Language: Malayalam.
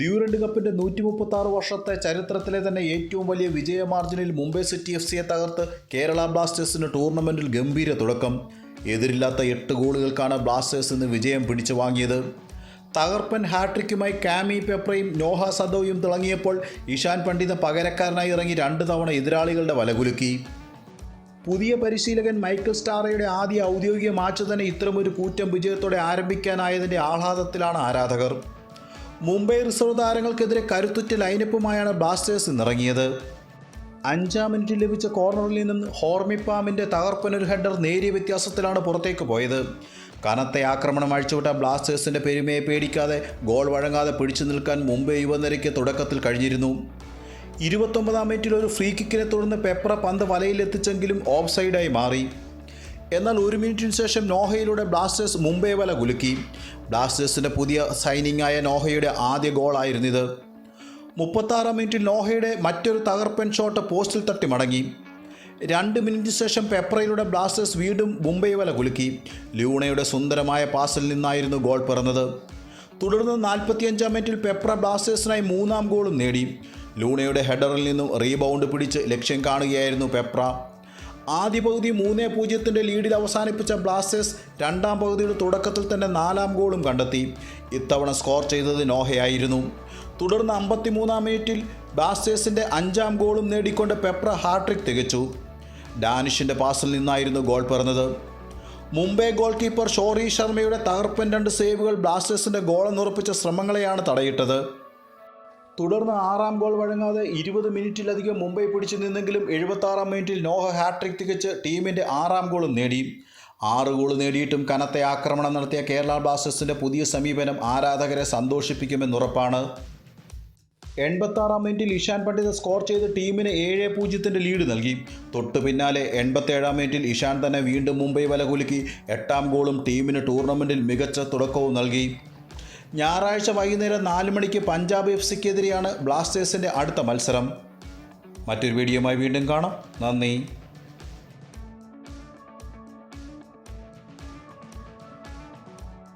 ഡ്യൂറൻഡ് കപ്പിന്റെ നൂറ്റി മുപ്പത്തി ആറ് വർഷത്തെ ചരിത്രത്തിലെ തന്നെ ഏറ്റവും വലിയ വിജയ മാർജിനിൽ മുംബൈ സിറ്റി എഫ് സിയെ തകർത്ത് കേരള ബ്ലാസ്റ്റേഴ്സിന് ടൂർണമെന്റിൽ ഗംഭീര തുടക്കം. എതിരില്ലാത്ത എട്ട് ഗോളുകൾക്കാണ് ബ്ലാസ്റ്റേഴ്സ് ഇന്ന് വിജയം പിടിച്ചു വാങ്ങിയത്. തകർപ്പൻ ഹാട്രിക്കുമായി കാമി പെപ്രയും നോഹ സദോയും തിളങ്ങിയപ്പോൾ ഇഷാൻ പണ്ഡിത പകരക്കാരനായി ഇറങ്ങി രണ്ട് തവണ എതിരാളികളുടെ വലകുലുക്കി പുതിയ പരിശീലകൻ മൈക്കിൾ സ്റ്റാറയുടെ ആദ്യ ഔദ്യോഗിക മാച്ച് തന്നെ ഇത്തരമൊരു കൂറ്റം വിജയത്തോടെ ആരംഭിക്കാനായതിന്റെ ആഹ്ലാദത്തിലാണ് ആരാധകർ. മുംബൈ റിസർവ് താരങ്ങൾക്കെതിരെ കരുത്തുറ്റ ലൈനപ്പുമായാണ് ബ്ലാസ്റ്റേഴ്സ് ഇന്നിറങ്ങിയത്. അഞ്ചാം മിനിറ്റിൽ ലഭിച്ച കോർണറിൽ നിന്നും ഹോർമിപ്പാമിന്റെ തകർപ്പനൊരു ഹെഡർ നേരിയ വ്യത്യാസത്തിലാണ് പുറത്തേക്ക് പോയത്. കനത്ത ആക്രമണം അഴിച്ചുവിട്ട ബ്ലാസ്റ്റേഴ്സിന്റെ പെരുമയെ പേടിക്കാതെ ഗോൾ വഴങ്ങാതെ പിടിച്ചു നിൽക്കാൻ മുംബൈ യുവനിരയ്ക്ക് തുടക്കത്തിൽ കഴിഞ്ഞിരുന്നു. ഇരുപത്തൊമ്പതാം മിനിറ്റിൽ ഒരു ഫ്രീ കിക്കിനെ തുടർന്ന് പെപ്ര പന്ത് വലയിലെത്തിച്ചെങ്കിലും ഓഫ് സൈഡായി മാറി. എന്നാൽ ഒരു മിനിറ്റിന് ശേഷം നോഹയിലൂടെ ബ്ലാസ്റ്റേഴ്സ് മുംബൈ വല കുലുക്കി. ബ്ലാസ്റ്റേഴ്സിന്റെ പുതിയ സൈനിങ് ആയ നോഹയുടെ ആദ്യ ഗോളായിരുന്നിത്. മുപ്പത്താറാം മിനിറ്റിൽ നോഹയുടെ മറ്റൊരു തകർപ്പൻ ഷോട്ട് പോസ്റ്റിൽ തട്ടി മടങ്ങി രണ്ട് മിനിറ്റിന് ശേഷം പെപ്രയിലൂടെ ബ്ലാസ്റ്റേഴ്സ് വീണ്ടും മുംബൈ വല കുലുക്കി. ലൂണയുടെ സുന്ദരമായ പാസിൽ നിന്നായിരുന്നു ഗോൾ പിറന്നത്. തുടർന്ന് നാൽപ്പത്തിയഞ്ചാം മിനിറ്റിൽ പെപ്ര ബ്ലാസ്റ്റേഴ്സിനായി മൂന്നാം ഗോളും നേടി. ലൂണയുടെ ഹെഡറിൽ നിന്നും റീബൗണ്ട് പിടിച്ച് ലക്ഷ്യം കാണുകയായിരുന്നു പെപ്ര. ആദ്യ പകുതി മൂന്നേ പൂജ്യത്തിന്റെ ലീഡിൽ അവസാനിപ്പിച്ച ബ്ലാസ്റ്റേഴ്സ് രണ്ടാം പകുതിയുടെ തുടക്കത്തിൽ തന്നെ നാലാം ഗോളും കണ്ടെത്തി. ഇത്തവണ സ്കോർ ചെയ്തത് നോഹയായിരുന്നു. തുടർന്ന് അമ്പത്തിമൂന്നാം മിനിറ്റിൽ ബ്ലാസ്റ്റേഴ്സിന്റെ അഞ്ചാം ഗോളും നേടിക്കൊണ്ട് പെപ്ര ഹാട്രിക് തികച്ചു. ഡാനിഷിന്റെ പാസിൽ നിന്നായിരുന്നു ഗോൾ പിറന്നത്. മുംബൈ ഗോൾ കീപ്പർ ഷോറി ശർമ്മയുടെ തകർപ്പൻ രണ്ട് സേവുകൾ ബ്ലാസ്റ്റേഴ്സിന്റെ ഗോളെന്നുറപ്പിച്ച ശ്രമങ്ങളെയാണ് തടയിട്ടത്. തുടർന്ന് ആറാം ഗോൾ വഴങ്ങാതെ ഇരുപത് മിനിറ്റിലധികം മുംബൈ പിടിച്ചു നിന്നെങ്കിലും എഴുപത്താറാം മിനിറ്റിൽ നോഹ ഹാട്രിക് തികച്ച് ടീമിന്റെ ആറാം ഗോളും നേടി. ആറ് ഗോൾ നേടിയിട്ടും കനത്ത ആക്രമണം നടത്തിയ കേരള ബ്ലാസ്റ്റേഴ്സിന്റെ പുതിയ സമീപനം ആരാധകരെ സന്തോഷിപ്പിക്കുമെന്നുറപ്പാണ് എൺപത്താറാം മിനിറ്റിൽ ഇഷാൻ പണ്ഡിത സ്കോർ ചെയ്ത് ടീമിന് ഏഴ് പൂജ്യത്തിന്റെ ലീഡ് നൽകി. തൊട്ടു പിന്നാലെ എൺപത്തേഴാം മിനിറ്റിൽ ഇഷാൻ തന്നെ വീണ്ടും മുംബൈ വലകുലുക്കി എട്ടാം ഗോളും ടീമിന് ടൂർണമെന്റിൽ മികച്ച തുടക്കവും നൽകി. ഞായറാഴ്ച വൈകുന്നേരം നാല് മണിക്ക് പഞ്ചാബ് എഫ് സിക്കെതിരെയാണ് ബ്ലാസ്റ്റേഴ്സിന്റെ അടുത്ത മത്സരം. മറ്റൊരു വീഡിയോയുമായി വീണ്ടും കാണാം. നന്ദി.